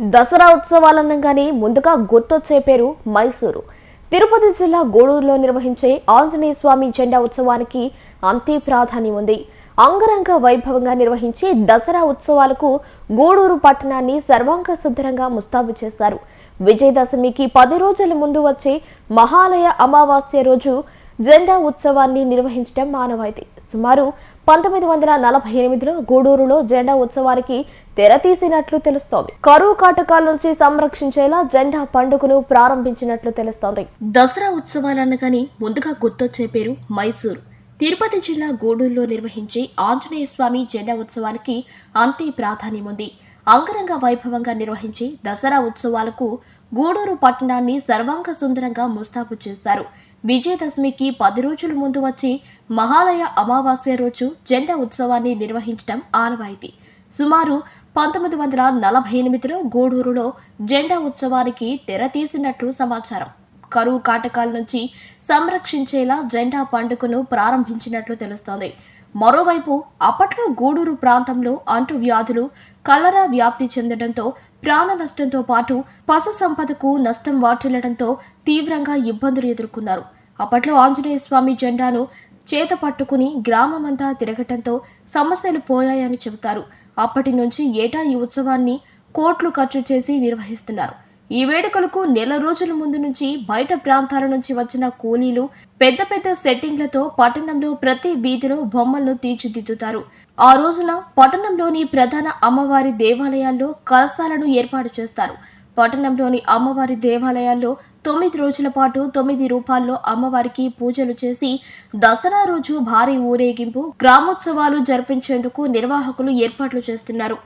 దసరా ఉత్సవాలనగానే ముందుగా గుర్తొచ్చే పేరు మైసూరు. తిరుపతి జిల్లా గూడూరులో నిర్వహించే ఆంజనేయ స్వామి జెండా ఉత్సవానికి అంతే ప్రాధాన్యం ఉంది. అంగరంగ వైభవంగా నిర్వహించే దసరా ఉత్సవాలకు గూడూరు పట్టణాన్ని సర్వాంగ సుందరంగా ముస్తాబు చేశారు. విజయదశమికి పది రోజుల ముందు వచ్చే మహాలయ అమావాస్య రోజు జెండా ఉత్సవాన్ని నిర్వహించడం మానవాయితీ. సుమారు పంతొమ్మిది వందల నలభై ఎనిమిదిలో గూడూరులో జెండా ఉత్సవానికి తెరతీసినట్లు తెలుస్తోంది. కరువు కాటకాల నుంచి సంరక్షించేలా జెండా పండుగను ప్రారంభించినట్లు తెలుస్తోంది. దసరా ఉత్సవాలనగానే ముందుగా గుర్తొచ్చే పేరు మైసూరు. తిరుపతి జిల్లా గూడూరులో నిర్వహించే ఆంజనేయ స్వామి జెండా ఉత్సవానికి అంతే ప్రాధాన్యం ఉంది. అంగరంగ వైభవంగా నిర్వహించి దసరా ఉత్సవాలకు గూడూరు పట్టణాన్ని సర్వాంగ సుందరంగా ముస్తాబు చేశారు. విజయదశమికి పది రోజుల ముందు వచ్చి మహాలయ అమావాస్య రోజు జెండా ఉత్సవాన్ని నిర్వహించడం ఆనవాయితీ. సుమారు పంతొమ్మిది వందల నలభై ఎనిమిదిలో గూడూరులో జెండా ఉత్సవానికి తెర తీసినట్లు సమాచారం. కరువు కాటకాల నుంచి సంరక్షించేలా జెండా పండుగను ప్రారంభించినట్లు తెలుస్తోంది. మరోవైపు అప్పట్లో గూడూరు ప్రాంతంలో అంటువ్యాధులు కలరా వ్యాప్తి చెందడంతో ప్రాణ నష్టంతో పాటు పశు సంపదకు నష్టం వాటిల్లడంతో తీవ్రంగా ఇబ్బందులు ఎదుర్కొన్నారు. అప్పట్లో ఆంజనేయ స్వామి జెండాను చేత పట్టుకుని గ్రామమంతా తిరగటంతో సమస్యలు పోయాయని చెబుతారు. అప్పటి నుంచి ఏటా ఈ ఉత్సవాన్ని కోట్లు ఖర్చు చేసి నిర్వహిస్తున్నారు. ఈ వేడుకలకు నెల రోజుల ముందు నుంచి బయట ప్రాంతాల నుంచి వచ్చిన కూలీలు పెద్ద పెద్ద సెట్టింగ్లతో పట్టణంలో ప్రతి వీధిలో బొమ్మలను తీర్చిదిద్దుతారు. ఆ రోజున పట్టణంలోని ప్రధాన అమ్మవారి దేవాలయాల్లో కలశాలను ఏర్పాటు చేస్తారు. పట్టణంలోని అమ్మవారి దేవాలయాల్లో తొమ్మిది రోజుల పాటు తొమ్మిది రూపాల్లో అమ్మవారికి పూజలు చేసి దసరా రోజు భారీ ఊరేగింపు గ్రామోత్సవాలు జరిపించేందుకు నిర్వాహకులు ఏర్పాట్లు చేస్తున్నారు.